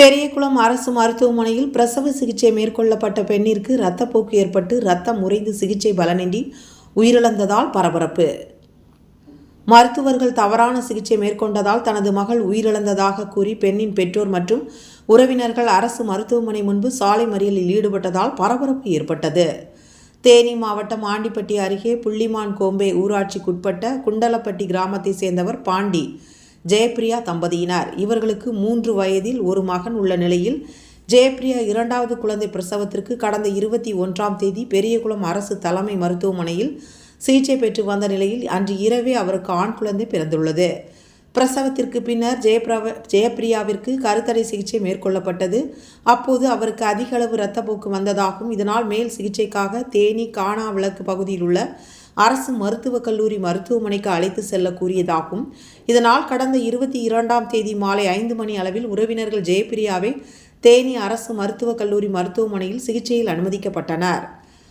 பெரியகுளம் அரசு மருத்துவமனையில் பிரசவ சிகிச்சை மேற்கொள்ளப்பட்ட பெண்ணிற்கு இரத்தப்போக்கு ஏற்பட்டு இரத்தம் உறைந்து சிகிச்சை பலனின்றி உயிரிழந்ததால் பரபரப்பு. மருத்துவர்கள் தவறான சிகிச்சை மேற்கொண்டதால் தனது மகள் உயிரிழந்ததாக கூறி பெண்ணின் பெற்றோர் மற்றும் உறவினர்கள் அரசு மருத்துவமனை முன்பு சாலை மறியலில் ஈடுபட்டதால் பரபரப்பு ஏற்பட்டது. தேனி மாவட்டம் ஆண்டிப்பட்டி அருகே புள்ளிமான் கோம்பே ஊராட்சிக்குட்பட்ட குண்டலப்பட்டி கிராமத்தை சேர்ந்தவர் பாண்டி. ஜெயப்பிரியா தம்பதியினர். இவர்களுக்கு மூன்று வயதில் ஒரு மகன் உள்ள நிலையில் ஜெயப்பிரியா இரண்டாவது குழந்தை பிரசவத்திற்கு கடந்த இருபத்தி ஒன்றாம் தேதி பெரியகுளம் அரசு தலைமை மருத்துவமனையில் சிகிச்சை பெற்று வந்த நிலையில் அன்று இரவே அவருக்கு ஆண் குழந்தை பிறந்துள்ளது. பிரசவத்திற்கு பின்னர் ஜெயபிரவ ஜெயப்பிரியாவிற்கு கருத்தடை சிகிச்சை மேற்கொள்ளப்பட்டது. அப்போது அவருக்கு அதிக அளவு இரத்தப்போக்கு வந்ததாகவும் இதனால் மேல் சிகிச்சைக்காக தேனி காணா விளக்கு பகுதியில் உள்ள அரசு மருத்துவக் கல்லூரி மருத்துவமனைக்கு அழைத்து செல்ல கூறியதாகவும் இதனால் கடந்த இருபத்தி இரண்டாம் தேதி மாலை ஐந்து மணி அளவில் உறவினர்கள் ஜெயபிரியாவை தேனி அரசு மருத்துவக் கல்லூரி மருத்துவமனையில் சிகிச்சையில் அனுமதிக்கப்பட்டனர்.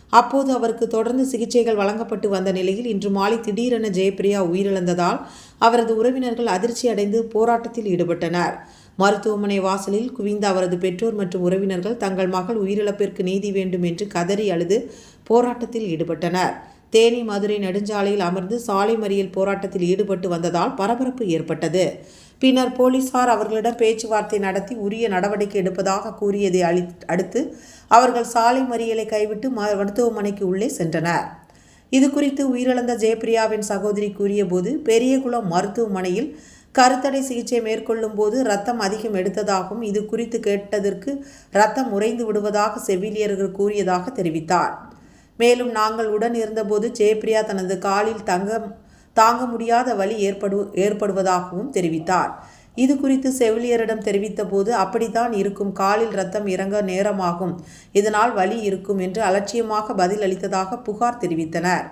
அப்போது அவருக்கு தொடர்ந்து சிகிச்சைகள் வழங்கப்பட்டு வந்த நிலையில் இன்று மாலை திடீரென ஜெயபிரியா உயிரிழந்ததால் அவரது உறவினர்கள் அதிர்ச்சி அடைந்து போராட்டத்தில் ஈடுபட்டனர். மருத்துவமனை வாசலில் குவிந்த அவரது பெற்றோர் மற்றும் உறவினர்கள் தங்கள் மகள் உயிரிழப்பிற்கு நீதி வேண்டும் என்று கதறி அழுது போராட்டத்தில் ஈடுபட்டனர். தேனி மதுரை நெடுஞ்சாலையில் அமர்ந்து சாலை மறியல் போராட்டத்தில் ஈடுபட்டு வந்ததால் பரபரப்பு ஏற்பட்டது. பின்னர் போலீசார் அவர்களிடம் பேச்சுவார்த்தை நடத்தி உரிய நடவடிக்கை எடுப்பதாக கூறியதை அளி அடுத்து அவர்கள் சாலை மறியலை கைவிட்டு ம- மருத்துவமனைக்கு உள்ளே சென்றனர். இது குறித்து உயிரிழந்த ஜெயபிரியாவின் சகோதரி கூறியபோது பெரியகுளம் மருத்துவமனையில் கருத்தடை சிகிச்சை மேற்கொள்ளும் போது ரத்தம் அதிகம் எடுத்ததாகவும் இது குறித்து கேட்டதற்கு ரத்தம் உறைந்து விடுவதாக செவிலியர்கள் கூறியதாக தெரிவித்தார். மேலும் நாங்கள் உடன் இருந்தபோது ஜெயப்பிரியா தனது காலில் தங்க தாங்க முடியாத வலி ஏற்படு ஏற்படுவதாகவும் தெரிவித்தார். இது குறித்து செவிலியரிடம் தெரிவித்த போது அப்படித்தான் இருக்கும் காலில் ரத்தம் இறங்க நேரமாகும் இதனால் வலி இருக்கும் என்று அலட்சியமாக பதில் அளித்ததாக புகார் தெரிவித்தனர்.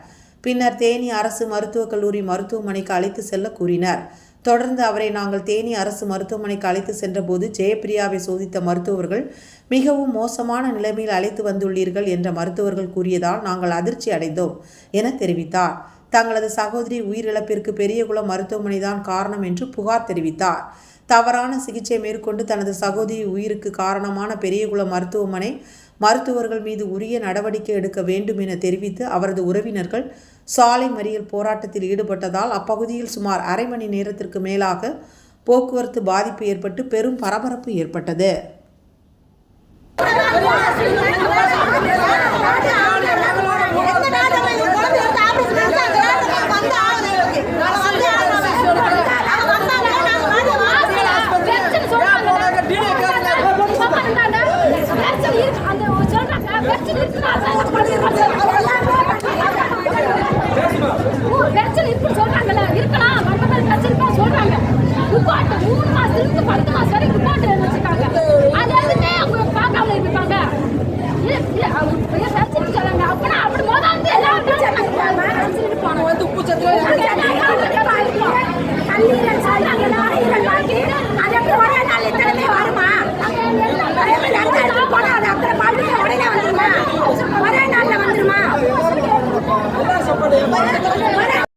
பின்னர் தேனி அரசு மருத்துவக் கல்லூரி மருத்துவமனைக்கு அழைத்து செல்ல கூறினர். தொடர்ந்து அவரை நாங்கள் தேனி அரசு மருத்துவமனைக்கு அழைத்து சென்றபோது ஜெயப்பிரியாவை சோதித்த மருத்துவர்கள் மிகவும் மோசமான நிலைமையில் அழைத்து வந்துள்ளீர்கள் என்ற மருத்துவர்கள் கூறியதால் நாங்கள் அதிர்ச்சி அடைந்தோம் என தெரிவித்தார். தங்களது சகோதரி உயிரிழப்பிற்கு பெரியகுளம் மருத்துவமனை தான் காரணம் என்று புகார் தெரிவித்தார். தவறான சிகிச்சை மேற்கொண்டு தனது சகோதரி உயிருக்கு காரணமான பெரியகுளம் மருத்துவமனை மருத்துவர்கள் மீது உரிய நடவடிக்கை எடுக்க வேண்டும் என தெரிவித்து அவரது உறவினர்கள் சாலை மறியல் போராட்டத்தில் ஈடுபட்டதால் அப்பகுதியில் சுமார் அரை மணி நேரத்திற்கு மேலாக போக்குவரத்து பாதிப்பு ஏற்பட்டு பெரும் பரபரப்பு ஏற்பட்டது. பிரச்சனை இப்படி சொல்றாங்கல்ல இருக்கலாம். மண்டபத்தில் பிரச்சனை இருக்கா மூணு மாசத்துல இருந்து பத்து மாசம் வரை குப்பாட்டு வச்சிருக்காங்க. அது எதுவுமே அவங்க பார்க்காமல இருப்பாங்க. பிரச்சனை அப்படின்னா அப்படி முதல்ல வந்து எல்லா உப்பு சத்துல